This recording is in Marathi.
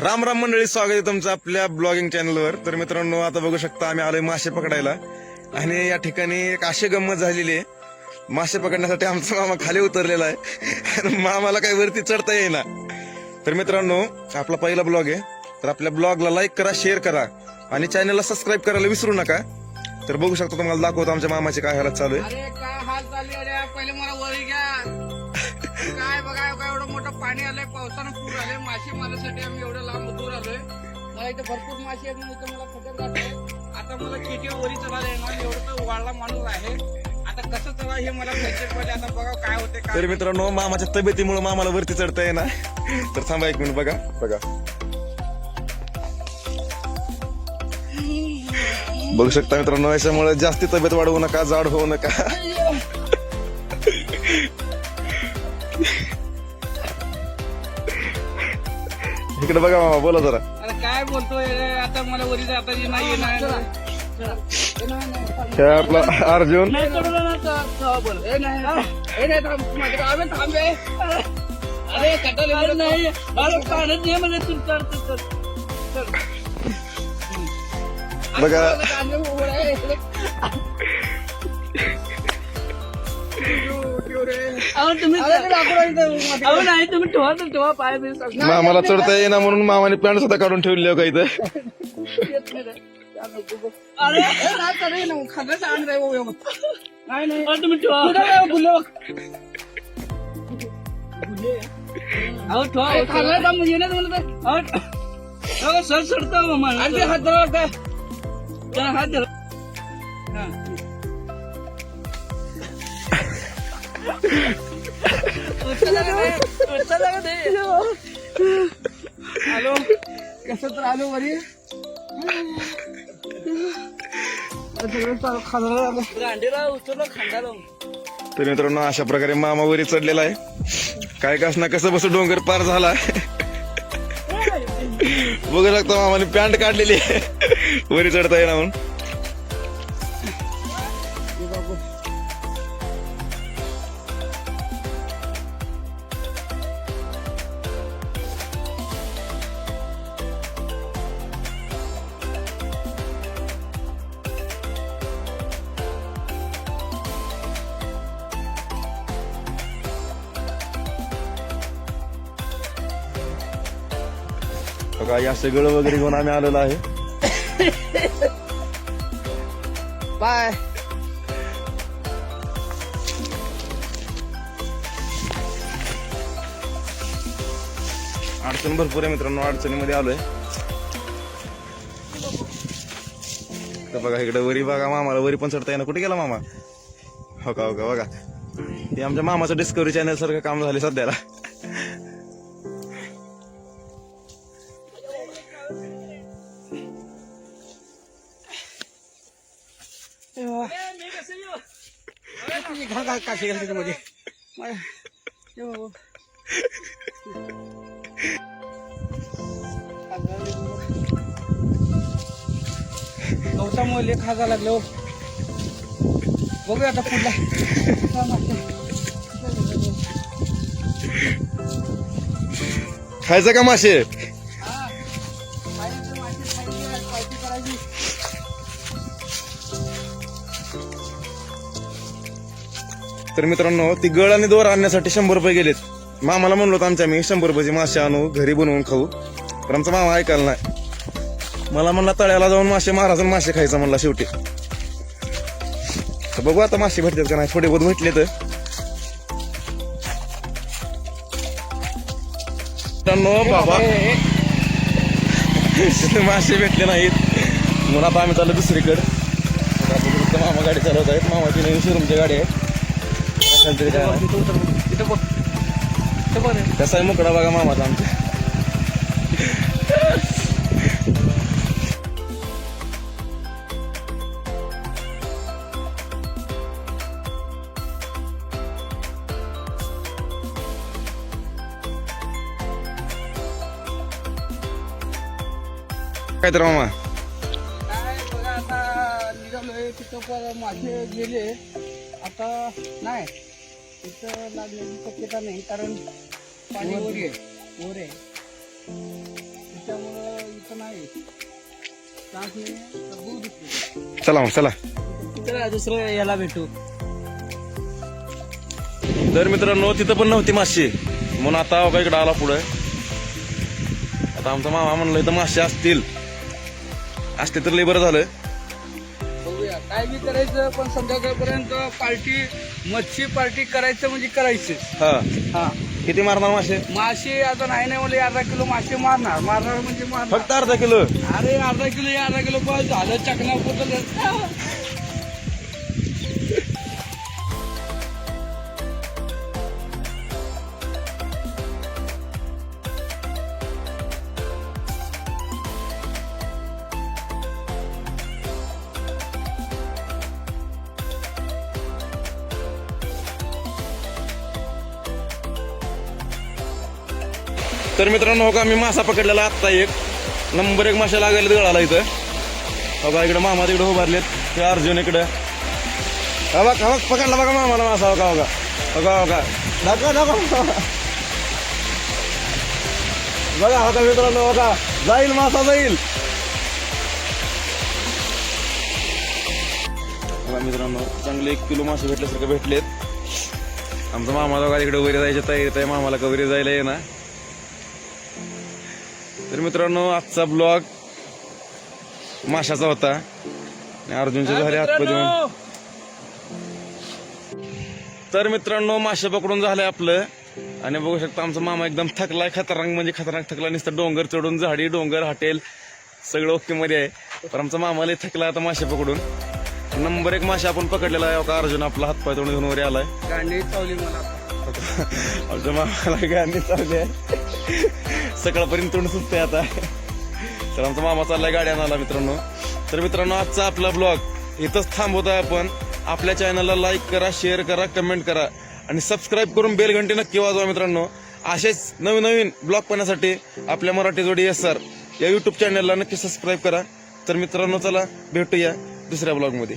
राम राम मंडळी स्वागत आहे तुमचं आपल्या ब्लॉगिंग चॅनलवर तर मित्रांनो आता बघू शकता आम्ही आलोय मासे पकडायला. आणि या ठिकाणी एक अशी गंमत झालेली आहे. मासे पकडण्यासाठी आमचा मामा खाली उतरलेला आहे. आणि मामाला काही वरती चढता येईना. तर मित्रांनो आपला पहिला ब्लॉग आहे. तर आपल्या ब्लॉगला लाईक करा शेअर करा. आणि चॅनलला सबस्क्राईब करायला विसरू नका. तर बघू शकता तुम्हाला दाखवतो आमच्या मामाचे काय हालत चालू आहे. एवढं मोठं पाणी आलंय पावसानं पूर आले मासे मारण्यासाठी आम्ही एवढं लांब दूर आलोय. मला इथे भरपूर मासे आहेत म्हणून इथं मला खतर घातलंय आता मला किती वरी चढायला येणार एवढं तर वाढला माणूस आहे. आता कसं चढा हे मला माहिती पडले. आता बघा काय होते काय तर मित्रांनो मामाच्या तब्येतीमुळे मामाला वरती चढता येईना. तर थांबा एक मिनिट बघा बघा. बघू शकता मित्रांनो याच्यामुळे जास्ती तब्येत वाढवू नका जाड होऊ नका. इकडे बघा मामा बोला जरा अरे काय बोलतोय रे? आता मला वरी जाता नाही येणार. हे आपला अर्जुन नाही चढवलं ना तर- तर बोल. ए, नाही. ए, नाही, थांब. माझ्याकडे आवे, थांब, ए. अरे कटाले नाही अरे पाण्यात नाही म्हणजे तू चढ तू चढ. चढ. बघा आता कांदे उघड आहे. ठेव, ठेव. नाही तुम्ही तर पाय मामाला चढता येईना म्हणून मामाने पॅन्ट सुद्धा काढून ठेवली आहे का इथं येत नाही रे. अरे नाही ना. नाही अहो, तुम्ही ठेवा कुठं. अहो ठेवा खाल्लं का मग येण्याचं म्हणलं तर. अहो, अहो, सर सडता आणि ते हात धरला का? त्याला हात धर हा. आलो कस तर आलो वरी तर मित्रांनो अशा प्रकारे मामा वरी चढलेला आहे. काय कास ना कसं बसं डोंगर पार झाला. बघू शकता मामाने पॅन्ट काढलेली आहे. वरी चढता येईना म्हणून. बघा या सगळं वगैरे घेऊन आम्ही आलेलो आहे. बाय. अडचण भरपूर आहे मित्रांनो अडचणीमध्ये आलोय. तर बघा इकडे वरी बघा मामाला वरी पण चढता येणार कुठे गेला मामा? हो का हो का बघा. हे आमच्या मामाचं डिस्कवरी चॅनल सारखं काम झाले सध्याला. तुझी घा घा काशी घाल त्याच्यामध्ये माय- हे बाबू. गवतामुळे लेख खाजा लागलो बघूया आता पुढला काय मागचं. खायचं का मासे तर मित्रांनो ती गळ आणि दोर आणण्यासाठी शंभर रुपये गेलेत. मामाला म्हणलो होतं आमच्या मी शंभर रुपये मासे आणू घरी बनवून खाऊ. तर आमचा मामा ऐकायला नाही. मला म्हणला तळ्याला जाऊन मासे महाराजून मासे खायचं म्हणला शेवटी. तर बघू आता मासे भेटतात का नाही थोडे बहुत भेटले तर. मित्रांनो बाबा. मासे भेटले नाहीत. म्हणून आता आम्ही चाललो दुसरीकडे. मामा गाडी चालवत आहेत. मामाची नवीन शोरूमची गाडी आहे. काहीतरी काय नाही. इथं उतर बघ. इथं बघ इथं बघ रे. कसा आहे मुकडा बघा मामाचा आमच्या काय तर मामा काय बघा आता निघालोय तिथं पण मासे गेले आता नाही तिथं लागण्याची शक्यता नाही कारण पाणी वर आहे. वर आहे. तिथं सांग नाही, तर. चला मग चला. चला दुसरं? याला भेटू. तर मित्रांनो तिथं पण नव्हती माशी. म्हणून आता बघा इकडं आला पुढे. आता आमचा मामा म्हणलं इथं मासे असतील. असते तर लय बरं झालं. काय बी करायचं पण संध्याकाळपर्यंत पार्टी मच्छी पार्टी करायचं म्हणजे करायचं हा. हा. किती मारणार मासे? मासे आता नाही नाही म्हणले अर्धा किलो मासे मारणार. मारणार म्हणजे मारणार. फक्त अर्धा किलो? अरे अर्धा किलो हे अर्धा किलो बस झालं चकना पोतल तर मित्रांनो हो का मी मासा पकडलेला आत्ता एक. नंबर एक माशा लागायला गळाला इथं. हो का इकडे मामा तिकडे उभारलेत. ते अर्जुन इकडे. हवा हो हवा हो बघ पकडला बघा मामाला मासा हो का हो का. हो का हो का. बघा हो का मित्रांनो हो का. जाईल मासा जाईल. हो मित्रांनो चांगले एक किलो मासे भेटल्यासारखे भेटलेत. आमचा मामा बघा इकडे वगैरे जायच्या तयारीत आहे. मामाला कवरी जायला ये ना तर मित्रांनो आजचा ब्लॉग माशाचा होता. आणि अर्जुनचे झाले हातपाय देऊन तर मित्रांनो मासे पकडून झालंय आपलं. आणि बघू शकता आमचा मामा एकदम थकलाय खतरनाक म्हणजे खतरनाक थकला. नुसतं डोंगर चढून झाडी डोंगर हॉटेल सगळं ओके मध्ये आहे. तर आमचा मामाला थकला आता मासे पकडून. नंबर एक मासे आपण पकडलेला आहे. का अर्जुन आपला हातपाय तोंड घेऊन वगैरे आलाय. गांडी चावली मला आमच्या मामाला गाणी चालली आहे सकाळपर्यंत तोंड सुटते आता. तर आमचा मामा चाललाय गाडी आणायला मित्रांनो. तर मित्रांनो आजचा आपला ब्लॉग इथंच थांबवतोय आपण. आपल्या चॅनलला लाईक करा शेअर करा कमेंट करा. आणि सबस्क्राईब करून बेल घंटी नक्की वाजवा मित्रांनो. असेच नवीन नवीन ब्लॉग पाहण्यासाठी आपल्या मराठी जोडी एस सर या यूट्यूब चॅनलला नक्की सबस्क्राईब करा. तर मित्रांनो चला भेटूया दुसऱ्या ब्लॉगमध्ये